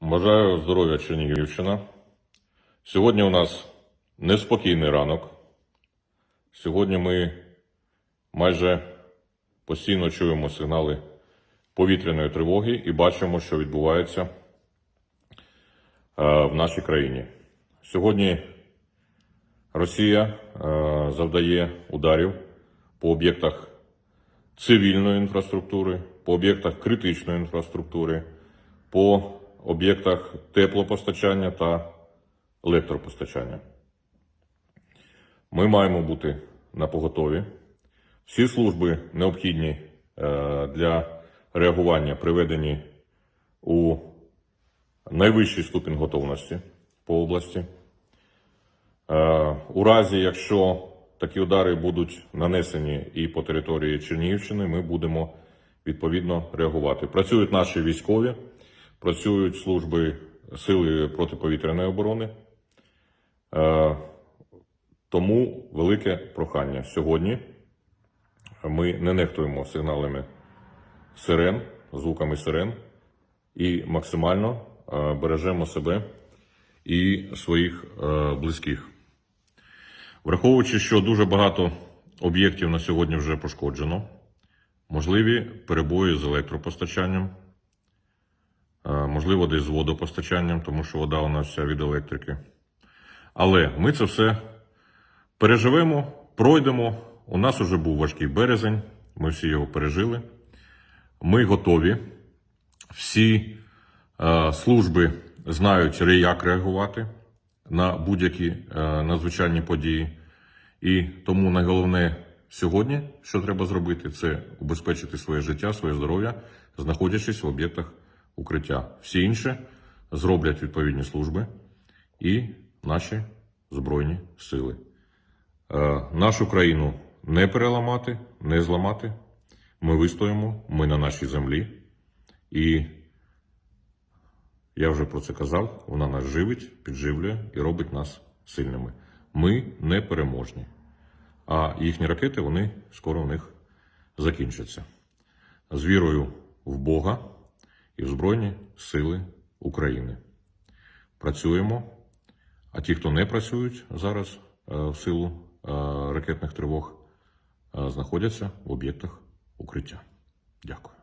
Бажаю здоров'я Чернігівщина. Сьогодні у нас неспокійний ранок. Сьогодні ми майже постійно чуємо сигнали повітряної тривоги і бачимо, що відбувається е, в нашій країні. Сьогодні Росія е, завдає ударів по об'єктах цивільної інфраструктури, по об'єктах критичної інфраструктури, по об'єктах теплопостачання та електропостачання. Ми маємо бути на поготові. Всі служби необхідні е, для реагування приведені у найвищий ступінь готовності по області. Е, У разі, якщо такі удари будуть нанесені і по території Чернігівщини, ми будемо відповідно реагувати. Працюють наші військові, працюють служби сили протиповітряної оборони. Е, Тому велике прохання сьогодні. Ми не нехтуємо сигналами сирен, звуками сирен і максимально е, бережемо себе і своїх е, близьких. Враховуючи, що дуже багато об'єктів на сьогодні вже пошкоджено, можливі перебої з електропостачанням, можливо, десь з водопостачанням, тому що вода у нас вся від електрики. Але ми це все переживемо, пройдемо. У нас уже був важкий березень, ми всі його пережили. Ми готові. Всі е, служби знають, як реагувати на будь-які е, надзвичайні події. І тому найголовне сьогодні, що треба зробити, це убезпечити своє життя, своє здоров'я, знаходячись в об'єктах укриття. Всі інші зроблять відповідні служби і наші збройні сили. Е, нашу країну не переламати, не зламати. Ми вистоїмо, ми на нашій землі. І я вже про це казав, вона нас живить, підживлює і робить нас сильними. Ми не переможні. А їхні ракети, вони скоро у них закінчаться. З вірою в Бога і в Збройні Сили України. Працюємо. А ті, хто не працюють зараз е, в силу е, ракетних тривог, е, знаходяться в об'єктах укриття. Дякую.